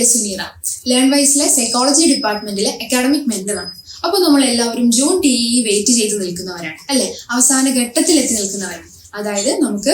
പേര് സുനീറ ലേൺ വൈസിലെ സൈക്കോളജി ഡിപ്പാർട്ട്മെന്റിലെ അക്കാഡമിക് മെന്ററാണ് അപ്പൊ നമ്മൾ എല്ലാവരും ജൂൺ ടി ഇ വെയിറ്റ് ചെയ്ത് നിൽക്കുന്നവരാണ് അല്ലെ? അവസാന ഘട്ടത്തിൽ എത്തി നിൽക്കുന്നവരാണ്. അതായത് നമുക്ക്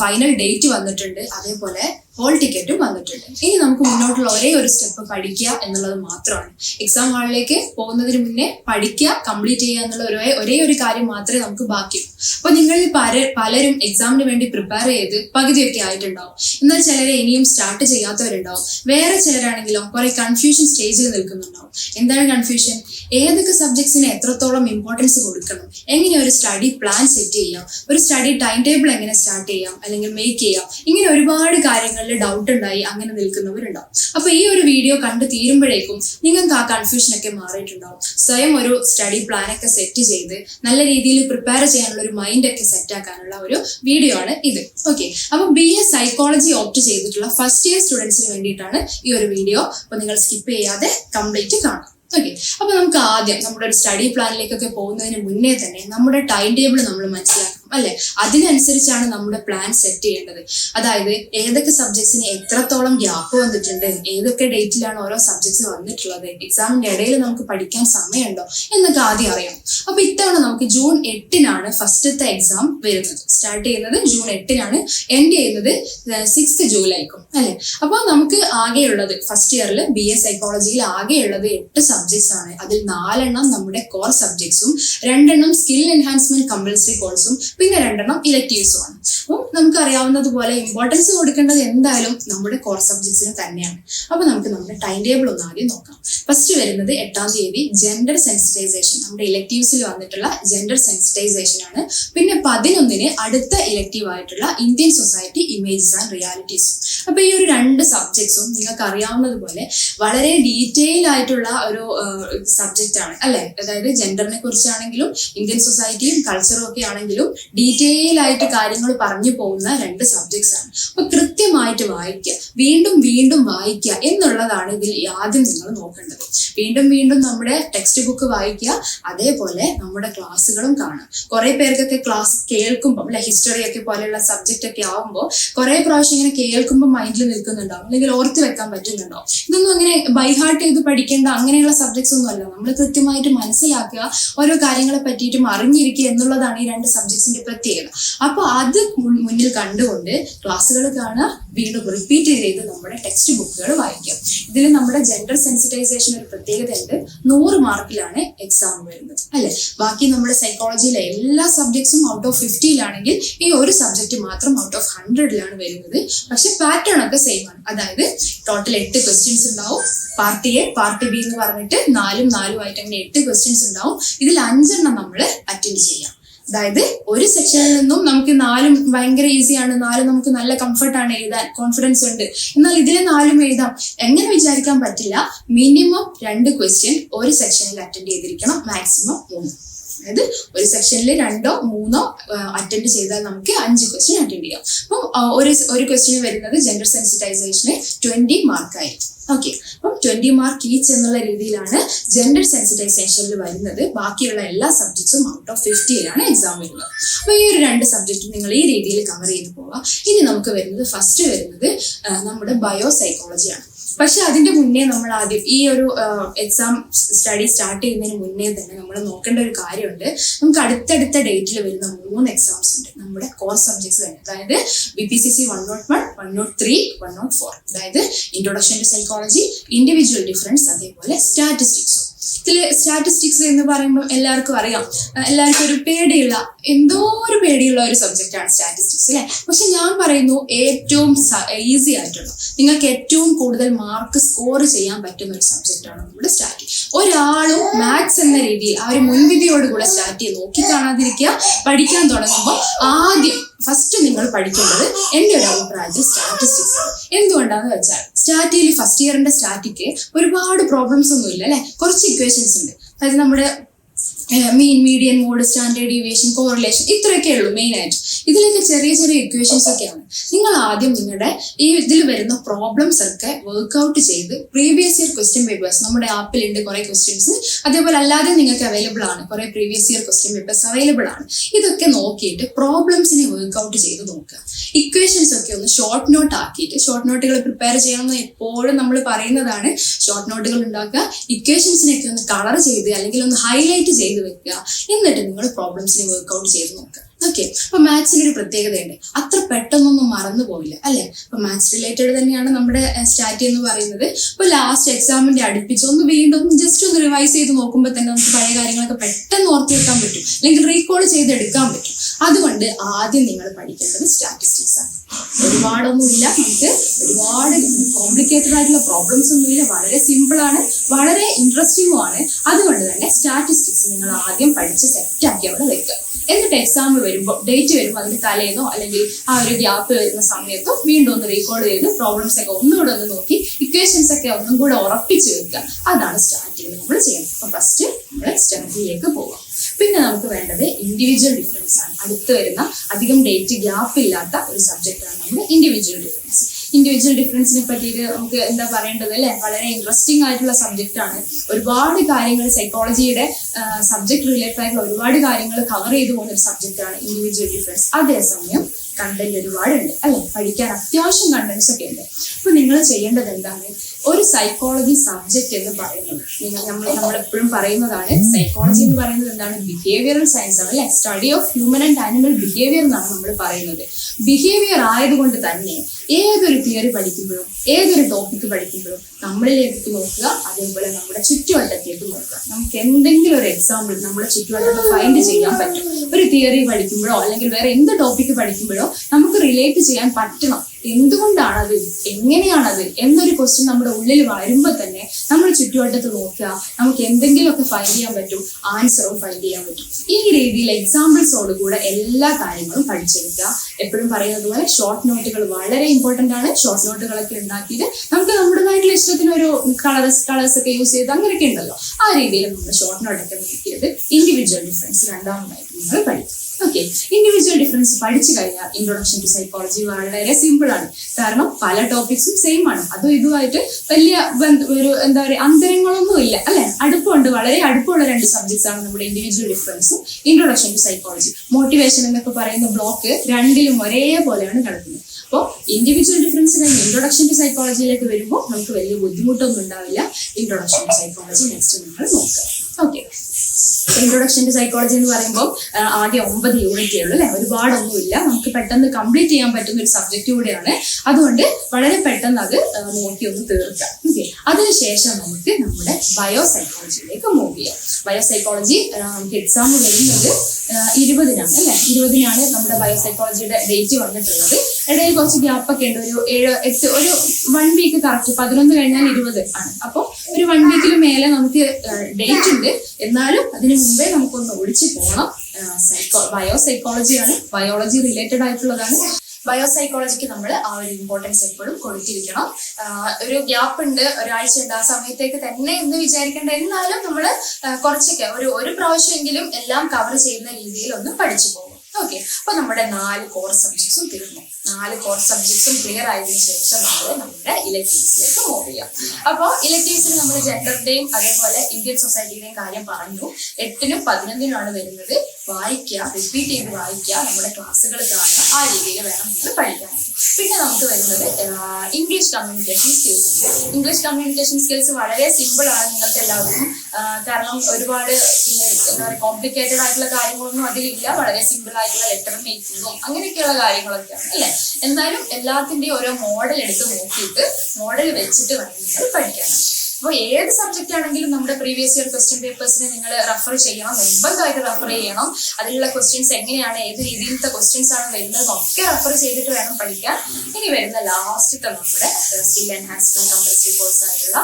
ഫൈനൽ ഡേറ്റ് വന്നിട്ടുണ്ട്. അതേപോലെ ഹോൾ ടിക്കറ്റും വന്നിട്ടുണ്ട്. ഇനി നമുക്ക് മുന്നോട്ടുള്ള ഒരേ ഒരു സ്റ്റെപ്പ് പഠിക്കുക എന്നുള്ളത് മാത്രമാണ്. എക്സാം ഹാളിലേക്ക് പോകുന്നതിന് മുന്നേ പഠിക്കുക കംപ്ലീറ്റ് ചെയ്യുക എന്നുള്ള ഒരേ ഒരേ ഒരു കാര്യം മാത്രമേ നമുക്ക് ബാക്കിയുള്ളൂ അപ്പൊ നിങ്ങളിൽ പല പലരും എക്സാമിന് വേണ്ടി പ്രിപ്പയർ ചെയ്ത് പകുതിയൊക്കെ ആയിട്ടുണ്ടാവും. എന്നാൽ ചിലരെ ഇനിയും സ്റ്റാർട്ട് ചെയ്യാത്തവരുണ്ടാവും. വേറെ ചിലരാണെങ്കിലോ കുറെ കൺഫ്യൂഷൻ സ്റ്റേജിൽ നിൽക്കുന്നുണ്ടാവും. എന്താണ് കൺഫ്യൂഷൻ ഏതൊക്കെ സബ്ജക്ട്സിന് എത്രത്തോളം ഇമ്പോർട്ടൻസ് കൊടുക്കണം? എങ്ങനെ ഒരു സ്റ്റഡി പ്ലാൻ സെറ്റ് ചെയ്യാം? ഒരു സ്റ്റഡി ടൈം ടേബിൾ എങ്ങനെ സ്റ്റാർട്ട് ചെയ്യാം? അല്ലെങ്കിൽ മേക്ക് ചെയ്യാം? ഇങ്ങനെ ഒരുപാട് കാര്യങ്ങളിൽ ഡൗട്ട് ഉണ്ടായി അങ്ങനെ നിൽക്കുന്നവരുണ്ടാവും. അപ്പൊ ഈ ഒരു വീഡിയോ കണ്ടു തീരുമ്പോഴേക്കും നിങ്ങൾക്ക് ആ കൺഫ്യൂഷൻ ഒക്കെ മാറിയിട്ടുണ്ടാവും. സ്വയം ഒരു സ്റ്റഡി പ്ലാൻ ഒക്കെ സെറ്റ് ചെയ്ത് നല്ല രീതിയിൽ പ്രിപ്പയർ ചെയ്യാനുള്ള ഒരു മൈൻഡ് ഒക്കെ സെറ്റ് ആക്കാനുള്ള ഒരു വീഡിയോ ആണ് ഇത്. ഓക്കെ അപ്പൊ ബി എ സൈക്കോളജി ഓപ്റ്റ് ചെയ്തിട്ടുള്ള ഫസ്റ്റ് ഇയർ സ്റ്റുഡൻസിന് വേണ്ടിയിട്ടാണ് ഈ ഒരു വീഡിയോ അപ്പൊ നിങ്ങൾ സ്കിപ്പ് ചെയ്യാതെ കംപ്ലീറ്റ് കാണാം ഓക്കെ അപ്പൊ നമുക്ക് ആദ്യം നമ്മുടെ ഒരു സ്റ്റഡി പ്ലാനിലേക്കൊക്കെ പോകുന്നതിന് മുന്നേ തന്നെ നമ്മുടെ ടൈം ടേബിൾ നമ്മൾ മനസ്സിലാക്കണം. അല്ലെ? അതിനനുസരിച്ചാണ് നമ്മുടെ പ്ലാൻ സെറ്റ് ചെയ്യേണ്ടത്. അതായത് ഏതൊക്കെ സബ്ജക്ട്സിന് എത്രത്തോളം ഗ്യാപ്പ് വന്നിട്ടുണ്ട് ഏതൊക്കെ ഡേറ്റിലാണ് ഓരോ സബ്ജക്ട്സ് വന്നിട്ടുള്ളത് എക്സാമിന്റെ ഇടയിൽ നമുക്ക് പഠിക്കാൻ സമയമുണ്ടോ എന്നൊക്കെ ആദ്യം അറിയാം അപ്പൊ ഇത്തവണ നമുക്ക് ജൂൺ എട്ടിനാണ് ഫസ്റ്റത്തെ എക്സാം വരുന്നത്. സ്റ്റാർട്ട് ചെയ്യുന്നത് ജൂൺ എട്ടിനാണ് എൻഡ് ചെയ്യുന്നത് സിക്സ് ജൂലൈക്കും അല്ലെ? അപ്പൊ നമുക്ക് ആകെയുള്ളത് ഫസ്റ്റ് ഇയറിൽ ബി എസ് സൈക്കോളജിയിൽ ആകെയുള്ളത് എട്ട് സബ്ജക്ട്സ് ആണ്. അതിൽ നാലെണ്ണം നമ്മുടെ കോർ സബ്ജക്ട്സും രണ്ടെണ്ണം സ്കിൽ എൻഹാൻസ്മെന്റ് കമ്പൽസറി കോഴ്സും പിന്നെ രണ്ടെണ്ണം ഇലക്റ്റീവ്സും ആണ്. അപ്പം നമുക്ക് അറിയാവുന്നതുപോലെ ഇമ്പോർട്ടൻസ് കൊടുക്കേണ്ടത് എന്തായാലും നമ്മുടെ കോർ സബ്ജക്ട്സിന് തന്നെയാണ്. അപ്പൊ നമുക്ക് നമ്മുടെ ടൈം ടേബിൾ ഒന്ന് ആദ്യം നോക്കാം. ഫസ്റ്റ് വരുന്നത് എട്ടാം തീയതി ജെൻഡർ സെൻസിറ്റൈസേഷൻ നമ്മുടെ ഇലക്റ്റീവ്സിൽ വന്നിട്ടുള്ള ജെൻഡർ സെൻസിറ്റൈസേഷൻ ആണ്. പിന്നെ പതിനൊന്നിന് അടുത്ത ഇലക്റ്റീവ് ആയിട്ടുള്ള ഇന്ത്യൻ സൊസൈറ്റി ഇമേജസ് ആൻഡ് റിയാലിറ്റീസും അപ്പൊ ഈ ഒരു രണ്ട് സബ്ജക്ട്സും നിങ്ങൾക്ക് അറിയാവുന്നതുപോലെ വളരെ ഡീറ്റെയിൽ ആയിട്ടുള്ള ഒരു സബ്ജക്റ്റ് ആണ്. അല്ലെ? അതായത് ജെൻഡറിനെ കുറിച്ചാണെങ്കിലും ഇന്ത്യൻ സൊസൈറ്റിയും കൾച്ചറും ഒക്കെ ആണെങ്കിലും ഡീറ്റെയിൽ ആയിട്ട് കാര്യങ്ങൾ പറഞ്ഞു പോകുന്ന രണ്ട് സബ്ജക്ട്സ് ആണ്. അപ്പൊ കൃത്യമായിട്ട് വായിക്കുക വീണ്ടും വീണ്ടും വായിക്കുക എന്നുള്ളതാണ് ഇതിൽ ആദ്യം നിങ്ങൾ നോക്കേണ്ടത്. വീണ്ടും വീണ്ടും നമ്മുടെ ടെക്സ്റ്റ് ബുക്ക് വായിക്കുക അതേപോലെ നമ്മുടെ ക്ലാസ്സുകളും കാണുക. കുറെ പേർക്കൊക്കെ ക്ലാസ് കേൾക്കുമ്പോൾ അല്ലെ ഹിസ്റ്ററി ഒക്കെ പോലെയുള്ള സബ്ജക്റ്റ് ഒക്കെ ആവുമ്പോൾ കുറെ പ്രാവശ്യം ഇങ്ങനെ കേൾക്കുമ്പോൾ മൈൻഡിൽ നിൽക്കുന്നുണ്ടാവും. അല്ലെങ്കിൽ ഓർത്ത് വെക്കാൻ പറ്റുന്നുണ്ടാവും. ഇതൊന്നും അങ്ങനെ ബൈഹാർട്ട് ചെയ്ത് പഠിക്കേണ്ട അങ്ങനെയുള്ള സബ്ജക്ട്സ് ഒന്നും അല്ല. നമ്മൾ കൃത്യമായിട്ട് മനസ്സിലാക്കുക ഓരോ കാര്യങ്ങളെ പറ്റിയിട്ടും അറിഞ്ഞിരിക്കുക എന്നുള്ളതാണ് ഈ രണ്ട് സബ്ജക്ട്സിന്റെ പ്രത്യേകത. അപ്പൊ അത് മുന്നിൽ കണ്ടുകൊണ്ട് ക്ലാസ്സുകൾ കാണുക വീണ്ടും റിപ്പീറ്റ് ചെയ്ത് നമ്മുടെ ടെക്സ്റ്റ് ബുക്കുകൾ വായിക്കാം ഇതിൽ നമ്മുടെ ജെൻഡർ സെൻസിറ്റൈസേഷൻ ഒരു പ്രത്യേകത ഉണ്ട് നൂറ് മാർക്കിലാണ് എക്സാം വരുന്നത്. അല്ലെ? ബാക്കി നമ്മുടെ സൈക്കോളജിയിലെ എല്ലാ സബ്ജക്ട്സും ഔട്ട് ഓഫ് ഫിഫ്റ്റിയിലാണെങ്കിൽ ഈ ഒരു സബ്ജക്റ്റ് മാത്രം ഔട്ട് ഓഫ് ഹൺഡ്രഡിലാണ് വരുന്നത്. പക്ഷെ പാറ്റേൺ ഒക്കെ സെയിം ആണ്. അതായത് ടോട്ടൽ എട്ട് ക്വസ്റ്റ്യൻസ് ഉണ്ടാവും. പാർട്ടി എ പാർട്ടി ബി എന്ന് പറഞ്ഞിട്ട് നാലും നാലും ആയിട്ട് അങ്ങനെ എട്ട് ക്വസ്റ്റ്യൻസ് ഉണ്ടാവും. ഇതിൽ അഞ്ചെണ്ണം നമ്മൾ അറ്റൻഡ് ചെയ്യാം. അതായത് ഒരു സെക്ഷനിൽ നിന്നും നമുക്ക് നാലും ഭയങ്കര ഈസിയാണ് നാലും നമുക്ക് നല്ല കംഫർട്ടാണ് എഴുതാൻ കോൺഫിഡൻസ് ഉണ്ട്. എന്നാൽ ഇതിലെ നാലും എഴുതാം. എങ്ങനെ വിചാരിക്കാൻ പറ്റില്ല? മിനിമം രണ്ട് ക്വസ്റ്റ്യൻ ഒരു സെക്ഷനിൽ അറ്റൻഡ് ചെയ്തിരിക്കണം മാക്സിമം മൂന്ന്. അതായത് ഒരു സെക്ഷനിൽ രണ്ടോ മൂന്നോ അറ്റൻഡ് ചെയ്താൽ നമുക്ക് അഞ്ച് ക്വസ്റ്റ്യൻ അറ്റൻഡ് ചെയ്യാം. അപ്പം ഒരു ഒരു ക്വസ്റ്റ്യൻ വരുന്നത് ജെൻഡർ സെൻസിറ്റൈസേഷന് ട്വന്റി മാർക്കായിരിക്കും ഓക്കെ ട്വന്റി മാർക്ക് ഈച്ച് എന്നുള്ള രീതിയിലാണ് ജെൻഡർ സെൻസിറ്റൈസേഷനിൽ വരുന്നത്. ബാക്കിയുള്ള എല്ലാ സബ്ജക്ട്സും ഔട്ട് ഓഫ് ഫിഫ്റ്റിയിലാണ് എക്സാം വരുന്നത്. അപ്പൊ ഈ ഒരു രണ്ട് സബ്ജക്റ്റും നിങ്ങൾ ഈ രീതിയിൽ കവർ ചെയ്ത് പോവാം. ഇനി നമുക്ക് വരുന്നത് ഫസ്റ്റ് വരുന്നത് നമ്മുടെ ബയോ സൈക്കോളജിയാണ് പക്ഷെ അതിന്റെ മുന്നേ നമ്മൾ ആദ്യം ഈ ഒരു എക്സാം സ്റ്റഡി സ്റ്റാർട്ട് ചെയ്യുന്നതിന് മുന്നേ തന്നെ നമ്മൾ നോക്കേണ്ട ഒരു കാര്യമുണ്ട്. നമുക്ക് അടുത്തടുത്ത ഡേറ്റിൽ വരുന്ന മൂന്ന് എക്സാംസ് ഉണ്ട്. നമ്മുടെ കോർ സബ്ജക്ട്സ് തന്നെ. അതായത് B P C C one nought one one nought three one nought four അതായത് introduction to psychology individual difference അതേപോലെ സ്റ്റാറ്റിസ്റ്റിക്സും ഇതിൽ സ്റ്റാറ്റിസ്റ്റിക്സ് എന്ന് പറയുമ്പോൾ എല്ലാവർക്കും അറിയാം. എല്ലാവർക്കും ഒരു പേടിയുള്ള എന്തോ ഒരു പേടിയുള്ള ഒരു സബ്ജക്റ്റ് ആണ് സ്റ്റാറ്റിസ്റ്റിക്സ് അല്ലെ പക്ഷെ ഞാൻ പറയുന്നു ഏറ്റവും ഈസി ആയിട്ടുള്ള നിങ്ങൾക്ക് ഏറ്റവും കൂടുതൽ മാർക്ക് സ്കോർ ചെയ്യാൻ പറ്റുന്ന ഒരു സബ്ജക്റ്റ് ആണ് നമ്മുടെ സ്റ്റാറ്റി ഒരാളും മാത്സ് എന്ന രീതിയിൽ ആ ഒരു മുൻവിധിയോടുകൂടെ സ്റ്റാറ്റിയെ നോക്കി കാണാതിരിക്കുക പഠിക്കാൻ തുടങ്ങുമ്പോൾ ആദ്യം ഫസ്റ്റ് നിങ്ങൾ പഠിക്കേണ്ടത് എന്റെ ഒരു അഭിപ്രായത്തിൽ സ്റ്റാറ്റിസ്റ്റിക്സ് ആണ്. എന്തുകൊണ്ടാന്ന് വെച്ചാൽ സ്റ്റാറ്റിയിൽ ഫസ്റ്റ് ഇയറിന്റെ സ്റ്റാറ്റിക്ക് ഒരുപാട് പ്രോബ്ലംസ് ഒന്നും ഇല്ല അല്ലെ? കുറച്ച് ഇക്വേഷൻസ് ഉണ്ട്. അതായത് നമ്മുടെ mean median mode standard deviation correlation ഇത്രയൊക്കെ ഉള്ളൂ മെയിൻ ആയിട്ട്. ഇതിലൊക്കെ ചെറിയ ചെറിയ ഇക്വേഷൻസ് ഒക്കെയാണ്. നിങ്ങൾ ആദ്യം നിങ്ങളുടെ ഈ ഇതിൽ വരുന്ന പ്രോബ്ലംസ് ഒക്കെ വർക്ക്ഔട്ട് ചെയ്ത് പ്രീവിയസ് ഇയർ ക്വസ്റ്റ്യൻ പേപ്പേഴ്സ് നമ്മുടെ ആപ്പിൽ ഉണ്ട് കുറെ ക്വസ്റ്റ്യൻസ് അതേപോലെ അല്ലാതെ നിങ്ങൾക്ക് അവൈലബിൾ ആണ്. കുറെ previous year question papers available ആണ്. ഇതൊക്കെ നോക്കിയിട്ട് പ്രോബ്ലംസിനെ വർക്ക്ഔട്ട് ചെയ്ത് നോക്കുക. ഇക്വേഷൻസ് ഒക്കെ ഒന്ന് ഷോർട്ട് നോട്ട് ആക്കിയിട്ട് ഷോർട്ട് നോട്ടുകൾ പ്രിപ്പയർ ചെയ്യണമെന്ന് എപ്പോഴും നമ്മൾ പറയുന്നതാണ്. ഷോർട്ട് നോട്ടുകൾ ഉണ്ടാക്കുക. ഇക്വേഷൻസിനെയൊക്കെ ഒന്ന് കളർ ചെയ്ത് അല്ലെങ്കിൽ ഒന്ന് ഹൈലൈറ്റ് ചെയ്ത് വെക്കുക. എന്നിട്ട് നിങ്ങൾ പ്രോബ്ലംസിനെ വർക്ക്ഔട്ട് ചെയ്ത് നോക്കുക. ഓക്കെ അപ്പൊ മാത്സിന് ഒരു പ്രത്യേകതയുണ്ട്. അത്ര പെട്ടെന്നൊന്നും മറന്നു പോവില്ല അല്ലെ? അപ്പൊ മാത്സ് റിലേറ്റഡ് തന്നെയാണ് നമ്മുടെ സ്റ്റാറ്റി എന്ന് പറയുന്നത്. ഇപ്പൊ ലാസ്റ്റ് എക്സാമിന്റെ അടുപ്പിച്ച് ഒന്ന് വീണ്ടും ജസ്റ്റ് ഒന്ന് റിവൈസ് ചെയ്ത് നോക്കുമ്പോൾ തന്നെ നമുക്ക് പഴയ കാര്യങ്ങളൊക്കെ പെട്ടെന്ന് ഓർത്തി വെക്കാൻ പറ്റും. അല്ലെങ്കിൽ റീകോൾ ചെയ്തെടുക്കാൻ പറ്റും. അതുകൊണ്ട് ആദ്യം നിങ്ങൾ പഠിക്കേണ്ടത് സ്റ്റാറ്റിസ്റ്റിക്സ് ആണ്. ഒരുപാടൊന്നുമില്ല. നമുക്ക് ഒരുപാട് കോംപ്ലിക്കേറ്റഡ് ആയിട്ടുള്ള പ്രോബ്ലംസ് ഒന്നുമില്ല. വളരെ സിമ്പിൾ ആണ്. വളരെ ഇൻട്രസ്റ്റിംഗും ആണ്. അതുകൊണ്ട് തന്നെ സ്റ്റാറ്റിസ്റ്റിക്സ് നിങ്ങൾ ആദ്യം പഠിച്ച് സെറ്റാക്കി അവിടെ വെക്കുക. എന്നിട്ട് എക്സാം വരുമ്പോൾ ഡേറ്റ് വരുമ്പോൾ അതിന്റെ തലേന്നോ അല്ലെങ്കിൽ ആ ഒരു ഗ്യാപ്പ് വരുന്ന സമയത്തോ വീണ്ടും ഒന്ന് റീകോൾ ചെയ്ത് പ്രോബ്ലംസ് ഒക്കെ ഒന്നുകൂടെ ഒന്ന് നോക്കി ഇക്വേഷൻസ് ഒക്കെ ഒന്നും കൂടെ ഉറപ്പിച്ച് വെക്കുക. അതാണ് സ്റ്റാർട്ടിങ് നമ്മൾ ചെയ്യുന്നത്. അപ്പൊ ഫസ്റ്റ് നമ്മൾ സ്റ്റാർട്ടിലേക്ക് പോവാം. പിന്നെ നമുക്ക് വേണ്ടത് ഇൻഡിവിജ്വൽ ഡിഫറൻസ് ആണ്. അടുത്ത് വരുന്ന അധികം ഡേറ്റ് ഗ്യാപ്പ് ഇല്ലാത്ത ഒരു സബ്ജക്റ്റ് ആണ് നമ്മുടെ ഇൻഡിവിജ്വൽ ഡിഫറൻസ് ഇൻഡിവിജ്വൽ ഡിഫറൻസിനെ പറ്റിയിട്ട് നമുക്ക് എന്താ പറയേണ്ടത് അല്ലെ? വളരെ ഇൻട്രസ്റ്റിംഗ് ആയിട്ടുള്ള സബ്ജക്റ്റ് ആണ്. ഒരുപാട് കാര്യങ്ങൾ സൈക്കോളജിയുടെ സബ്ജക്ട് റിലേറ്റഡ് ആയിട്ടുള്ള ഒരുപാട് കാര്യങ്ങൾ കവർ ചെയ്തു പോകുന്ന ഒരു സബ്ജക്റ്റ് ആണ് ഇൻഡിവിജ്വൽ ഡിഫറൻസ് അതേസമയം കണ്ടന്റ് ഒരുപാടുണ്ട് അല്ലെ? പഠിക്കാൻ അത്യാവശ്യം കണ്ടന്റ്സ് ഒക്കെ ഉണ്ട്. അപ്പൊ നിങ്ങൾ ചെയ്യേണ്ടത് എന്താണ്? ഒരു സൈക്കോളജി സബ്ജക്റ്റ് എന്ന് പറയുന്നത്. നിങ്ങൾ നമ്മൾ നമ്മൾ എപ്പോഴും പറയുന്നതാണ് സൈക്കോളജി എന്ന് പറയുന്നത് എന്താണ്? ബിഹേവിയറൽ സയൻസ് ആണ് അല്ലെ? Study of human and animal behaviour എന്നാണ് നമ്മൾ പറയുന്നത്. ബിഹേവിയർ ആയതുകൊണ്ട് തന്നെ ഏതൊരു തിയറി പഠിക്കുമ്പോഴും ഏതൊരു ടോപ്പിക്ക് പഠിക്കുമ്പോഴും നമ്മളിലേക്ക് നോക്കുക അതേപോലെ നമ്മുടെ ചുറ്റുവട്ടത്തേക്ക് നോക്കുക. നമുക്ക് എന്തെങ്കിലും ഒരു എക്സാമ്പിൾ നമ്മുടെ ചുറ്റുവട്ടത്ത് ഫൈൻഡ് ചെയ്യാൻ പറ്റും. ഒരു തിയറി പഠിക്കുമ്പോഴോ അല്ലെങ്കിൽ വേറെ എന്ത് ടോപ്പിക്ക് പഠിക്കുമ്പോഴോ നമുക്ക് റിലേറ്റ് ചെയ്യാൻ പറ്റണം. എന്തുകൊണ്ടാണത്? എങ്ങനെയാണത്? എന്നൊരു ക്വസ്റ്റ്യൻ നമ്മുടെ ഉള്ളിൽ വരുമ്പോൾ തന്നെ നമ്മൾ ചുറ്റുവട്ടത്ത് നോക്കുക. നമുക്ക് എന്തെങ്കിലുമൊക്കെ ഫൈൻഡ് ചെയ്യാൻ പറ്റും. ആൻസറും ഫൈൻഡ് ചെയ്യാൻ പറ്റും. ഈ രീതിയിൽ എക്സാമ്പിൾസോട് കൂടെ എല്ലാ കാര്യങ്ങളും പഠിച്ചെടുക്കുക. എപ്പോഴും പറയുന്നത് പോലെ ഷോർട്ട് നോട്ടുകൾ വളരെ ഇമ്പോർട്ടന്റ് ആണ്. ഷോർട്ട് നോട്ടുകളൊക്കെ ഉണ്ടാക്കിയിട്ട് നമുക്ക് നമ്മുടേതായിട്ടുള്ള ഇഷ്ടത്തിന് ഒരു കളേഴ്സ് കളേഴ്സ് ഒക്കെ യൂസ് ചെയ്ത് അങ്ങനെയൊക്കെ ഉണ്ടല്ലോ. ആ രീതിയിൽ നമ്മൾ ഷോർട്ട് നോട്ടൊക്കെ നോക്കിയത് ഇൻഡിവിജ്വൽ ഡിഫറൻസ് രണ്ടാമതായിട്ട്. നിങ്ങൾ പഠിക്കും ഓക്കെ ഇൻഡിവിജ്വൽ ഡിഫറൻസ് പഠിച്ചു കഴിഞ്ഞാൽ ഇൻട്രൊഡക്ഷൻ ടു സൈക്കോളജി വളരെ സിമ്പിൾ ആണ്. കാരണം പല ടോപ്പിക്സും സെയിം ആണ്. അതും ഇതുമായിട്ട് വലിയ ഒരു എന്താ പറയുക അന്തരങ്ങളൊന്നും ഇല്ല. അല്ലെ? അടുപ്പമുണ്ട്. വളരെ അടുപ്പമുള്ള രണ്ട് സബ്ജക്ട്സ് ആണ് നമ്മുടെ ഇൻഡിവിജ്വൽ ഡിഫറൻസും ഇൻട്രൊഡക്ഷൻ ടു സൈക്കോളജി മോട്ടിവേഷൻ എന്നൊക്കെ പറയുന്ന ബ്ലോക്ക് രണ്ടിലും ഒരേപോലെയാണ് കിടക്കുന്നത്. അപ്പോൾ ഇൻഡിവിജ്വൽ ഡിഫറൻസ് കഴിഞ്ഞ് ഇൻട്രൊഡക്ഷൻ ടു സൈക്കോളജിയിലേക്ക് വരുമ്പോൾ നമുക്ക് വലിയ ബുദ്ധിമുട്ടൊന്നും ഉണ്ടാവില്ല. ഇൻട്രൊഡക്ഷൻ ടു സൈക്കോളജി നെക്സ്റ്റ് നമ്മൾ നോക്കുക. ഓക്കെ ഇൻട്രൊഡക്ഷൻ ടു സൈക്കോളജി എന്ന് പറയുമ്പോൾ ആദ്യം ഒമ്പത് യൂണിറ്റേ ഉള്ളൂ അല്ലെ? ഒരുപാടൊന്നുമില്ല. നമുക്ക് പെട്ടെന്ന് കംപ്ലീറ്റ് ചെയ്യാൻ പറ്റുന്ന ഒരു സബ്ജക്റ്റ് കൂടെയാണ്. അതുകൊണ്ട് വളരെ പെട്ടെന്ന് അത് നോക്കി ഒന്ന് തീർക്കാം. ഓക്കെ അതിനുശേഷം നമുക്ക് നമ്മുടെ ബയോ സൈക്കോളജിയിലേക്ക് മൂവ് ചെയ്യാം. ബയോ സൈക്കോളജി നമുക്ക് എക്സാം വരുന്നത് ഇരുപതിനാണ് അല്ലെ? ഇരുപതിനാണ് നമ്മുടെ ബയോ സൈക്കോളജിയുടെ ഡേറ്റ് വന്നിട്ടുള്ളത്. ഇടയിൽ കുറച്ച് ഗ്യാപ്പൊക്കെ ഉണ്ട്. ഒരു ഏഴ് എട്ട് ഒരു വൺ വീക്ക് കറക്റ്റ് പതിനൊന്ന് കഴിഞ്ഞാൽ ഇരുപത് ആണ്. അപ്പോൾ ഒരു വൺ വീക്കിന് മേലെ നമുക്ക് ഡേറ്റ് ഉണ്ട്. എന്നാലും അതിനു മുമ്പേ നമുക്കൊന്ന് ഒഴിച്ചു പോകണം സൈക്കോ ബയോ സൈക്കോളജിയാണ് ബയോളജി റിലേറ്റഡ് ആയിട്ടുള്ളതാണ്. ബയോ സൈക്കോളജിക്ക് നമ്മൾ ആ ഒരു ഇമ്പോർട്ടൻസ് എപ്പോഴും കൊടുത്തിരിക്കണം. ഒരു ഗ്യാപ്പ് ഉണ്ട്. ഒരാഴ്ച ഉണ്ട്. ആ സമയത്തേക്ക് തന്നെ എന്ന് വിചാരിക്കേണ്ട. എന്നാലും നമ്മൾ കുറച്ചൊക്കെ ഒരു ഒരു പ്രാവശ്യമെങ്കിലും എല്ലാം കവർ ചെയ്യുന്ന രീതിയിൽ ഒന്ന് പഠിച്ചു പോകും ഓക്കെ അപ്പൊ നമ്മുടെ നാല് കോർ സബ്ജക്ട്സും തീർന്നു. നാല് കോർ സബ്ജക്ട്സും ക്ലിയർ ആയതിനു ശേഷം നമ്മൾ നമ്മുടെ ഇലക്ടീവ്സിലേക്ക് മൂവ് ചെയ്യാം. അപ്പോൾ ഇലക്ടീവ്സിൽ നമ്മൾ ജെൻഡറിന്റെയും അതേപോലെ ഇന്ത്യൻ സൊസൈറ്റിയുടെയും കാര്യം പറഞ്ഞു. എട്ടിനും പതിനൊന്നിനുമാണ് വരുന്നത്. വായിക്കുക റിപ്പീറ്റ് ചെയ്ത് വായിക്കുക. നമ്മുടെ ക്ലാസ്സുകൾ കാണുക. ആ രീതിയിൽ വേണം നമ്മൾ പഠിക്കാൻ. പിന്നെ നമുക്ക് വരുന്നത് English communication skills English communication skills വളരെ സിമ്പിൾ ആണ് നിങ്ങൾക്ക് എല്ലാവർക്കും. കാരണം ഒരുപാട് പിന്നെ എന്താ പറയുക കോംപ്ലിക്കേറ്റഡ് ആയിട്ടുള്ള കാര്യങ്ങളൊന്നും അതിലില്ല. വളരെ സിമ്പിൾ ആയിട്ടുള്ള ലെറ്റർ മേക്കിങ്ങും അങ്ങനെയൊക്കെയുള്ള കാര്യങ്ങളൊക്കെയാണ് അല്ലെ? എന്നാലും എല്ലാത്തിന്റെയും ഓരോ മോഡൽ എടുത്ത് നോക്കിയിട്ട് മോഡൽ വെച്ചിട്ട് വേണം നിങ്ങൾ പഠിക്കാനായിട്ട് അപ്പോൾ ഏത് സബ്ജക്റ്റ് ആണെങ്കിലും നമ്മുടെ പ്രീവിയസ് ഇയർ ക്വസ്റ്റ്യൻ പേപ്പേഴ്സിനെ നിങ്ങൾ റെഫർ ചെയ്യണം നിർബന്ധമായിട്ട് റെഫർ ചെയ്യണം. അതിലുള്ള ക്വസ്റ്റ്യൻസ് എങ്ങനെയാണ് ഏത് രീതിയിലത്തെ ക്വസ്റ്റ്യൻസ് ആണ് വരുന്നത് ഒക്കെ റെഫർ ചെയ്തിട്ട് വേണം പഠിക്കാൻ. ഇനി വരുന്ന ലാസ്റ്റത്തെ നമ്മുടെ സ്കിൽ എൻഹാൻസ്മെന്റ് കമ്പൽസറി കോഴ്സ് ആയിട്ടുള്ള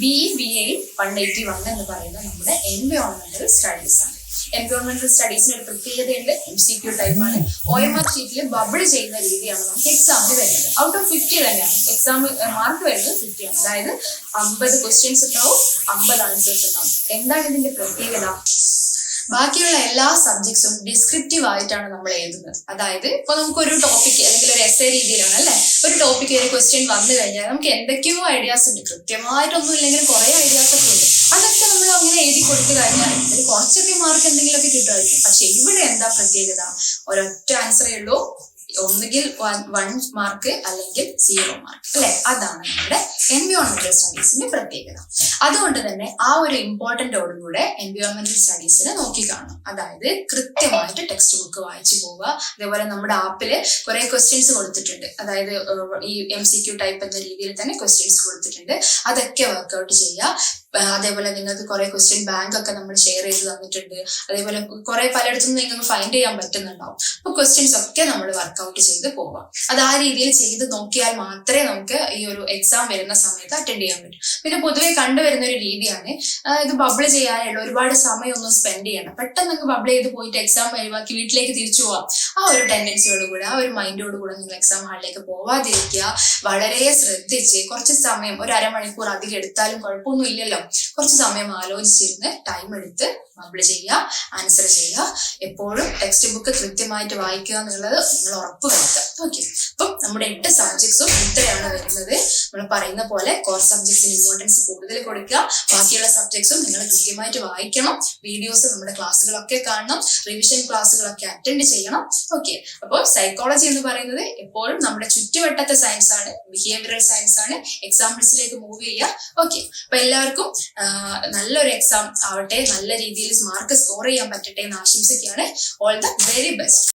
B B A one eighty one എന്ന് പറയുന്ന നമ്മുടെ എൻവയോൺമെന്റൽ സ്റ്റഡീസ് ആണ്. എൻവയോൺമെന്റൽ സ്റ്റഡീസിന് ഒരു പ്രത്യേകതയുണ്ട്. എം സി ക്യു ടൈപ്പാണ് ഒ എം ആർ ഷീറ്റിൽ ബബിൾ ചെയ്യുന്ന രീതിയാണ് നമുക്ക് എക്സാമിന് വരുന്നത്. ഔട്ട് ഓഫ് ഫിഫ്റ്റി തന്നെയാണ്. എക്സാം മാർക്ക് വരുന്നത് ഫിഫ്റ്റി ആണ്. അതായത് അമ്പത് ക്വസ്റ്റ്യൻസ് ഉണ്ടാവും അമ്പത് ആൻസേഴ്സ് ഉണ്ടാവും. എന്താണ് ഇതിന്റെ പ്രത്യേകത? ബാക്കിയുള്ള എല്ലാ സബ്ജക്ട്സും ഡിസ്ക്രിപ്റ്റീവ് ആയിട്ടാണ് നമ്മൾ എഴുതുന്നത്. അതായത് ഇപ്പൊ നമുക്ക് ഒരു ടോപ്പിക് അല്ലെങ്കിൽ ഒരു എസ് എ രീതിയിലാണ് അല്ലെ? ഒരു ടോപ്പിക് ഒരു ക്വസ്റ്റ്യൻ വന്നു കഴിഞ്ഞാൽ നമുക്ക് എന്തൊക്കെയോ ഐഡിയാസ് ഉണ്ട്. കൃത്യമായിട്ടൊന്നും ഇല്ലെങ്കിലും കുറെ ഐഡിയാസ് ഒക്കെ ഉണ്ട്. അതൊക്കെ നമ്മൾ അങ്ങനെ എഴുതി കൊടുത്തു കഴിഞ്ഞാൽ ഒരു കുറച്ചൊക്കെ മാർക്ക് എന്തെങ്കിലുമൊക്കെ കിട്ടുമായിരിക്കും. പക്ഷെ ഇവിടെ എന്താ പ്രത്യേകത? ഒരൊറ്റ ആൻസറേ ഉള്ളൂ. ഒന്നുകിൽ വൺ മാർക്ക് അല്ലെങ്കിൽ സീറോ മാർക്ക് അല്ലെ? അതാണ് നമ്മുടെ എൻവയോൺമെന്റൽ സ്റ്റഡീസിന്റെ പ്രത്യേകത. അതുകൊണ്ട് തന്നെ ആ ഒരു ഇമ്പോർട്ടന്റോടുകൂടെ എൻവയോൺമെന്റൽ സ്റ്റഡീസിനെ നോക്കി കാണണം. അതായത് കൃത്യമായിട്ട് ടെക്സ്റ്റ് ബുക്ക് വായിച്ചു പോവുക. അതേപോലെ നമ്മുടെ ആപ്പിൽ കുറെ ക്വസ്റ്റ്യൻസ് കൊടുത്തിട്ടുണ്ട്. അതായത് ഈ എം സി ക്യു ടൈപ്പ് എന്ന രീതിയിൽ തന്നെ ക്വസ്റ്റ്യൻസ് കൊടുത്തിട്ടുണ്ട്. അതൊക്കെ വർക്ക്ഔട്ട് ചെയ്യുക. അതേപോലെ നിങ്ങൾക്ക് കുറെ ക്വസ്റ്റ്യൻ ബാങ്ക് ഒക്കെ നമ്മൾ ഷെയർ ചെയ്ത് തന്നിട്ടുണ്ട്. അതേപോലെ കുറെ പലയിടത്തുനിന്ന് നിങ്ങൾക്ക് ഫൈൻഡ് ചെയ്യാൻ പറ്റുന്നുണ്ടാവും. അപ്പൊ ക്വസ്റ്റ്യൻസ് ഒക്കെ നമ്മൾ വർക്ക്ഔട്ട് ചെയ്ത് പോവാം. അത് ആ രീതിയിൽ ചെയ്ത് നോക്കിയാൽ മാത്രമേ നമുക്ക് ഈ ഒരു എക്സാം വരുന്ന സമയത്ത് അറ്റൻഡ് ചെയ്യാൻ പറ്റൂ. പിന്നെ പൊതുവെ കണ്ടുവരുന്ന ഒരു രീതിയാണ് ഇത് ബബിൾ ചെയ്യാനുള്ള ഒരുപാട് സമയമൊന്നും സ്പെൻഡ് ചെയ്യണം പെട്ടെന്ന് നിങ്ങൾക്ക് ബബിൾ ചെയ്ത് പോയിട്ട് എക്സാം ഒഴിവാക്കി വീട്ടിലേക്ക് തിരിച്ചു പോവാം. ആ ഒരു ടെൻഡൻസിയോട് കൂടെ ആ ഒരു മൈൻഡോട് കൂടെ നിങ്ങൾ എക്സാം ഹാളിലേക്ക് പോവാതിരിക്കുക. വളരെ ശ്രദ്ധിച്ച് കുറച്ച് സമയം ഒരു അരമണിക്കൂർ അധികം എടുത്താലും കുഴപ്പമൊന്നും ഇല്ലല്ലോ. കുറച്ച് സമയം ആലോചിച്ചിരുന്ന് ടൈം എടുത്ത് ബബിൾ ചെയ്യുക ആൻസർ ചെയ്യുക. എപ്പോഴും ടെക്സ്റ്റ് ബുക്ക് കൃത്യമായിട്ട് വായിക്കുക എന്നുള്ളത് നിങ്ങൾ ഉറപ്പ് വരുത്തുക ഓക്കെ അപ്പം നമ്മുടെ എട്ട് സബ്ജക്ട്സും ഇത്രയാണ് വരുന്നത്. നമ്മൾ പറയുന്ന പോലെ കോർ സബ്ജക്ട്സിന് ഇമ്പോർട്ടൻസ് കൂടുതൽ കൊടുക്കുക. ബാക്കിയുള്ള സബ്ജക്ട്സും നിങ്ങൾ കൃത്യമായിട്ട് വായിക്കണം. വീഡിയോസ് നമ്മുടെ ക്ലാസ്സുകളൊക്കെ കാണണം. റിവിഷൻ ക്ലാസ്സുകളൊക്കെ അറ്റൻഡ് ചെയ്യണം. ഓക്കെ അപ്പോൾ സൈക്കോളജി എന്ന് പറയുന്നത് എപ്പോഴും നമ്മുടെ ചുറ്റുവട്ടത്തെ സയൻസ് ആണ്. ബിഹേവിയറൽ സയൻസ് ആണ്. എക്സാമ്പിൾസിലേക്ക് മൂവ് ചെയ്യുക. ഓക്കെ അപ്പൊ എല്ലാവർക്കും നല്ലൊരു എക്സാം ആവട്ടെ. നല്ല രീതിയിൽ മാർക്ക് സ്കോർ ചെയ്യാൻ പറ്റട്ടെ എന്ന് ആശംസിക്കുകയാണ്. All the very best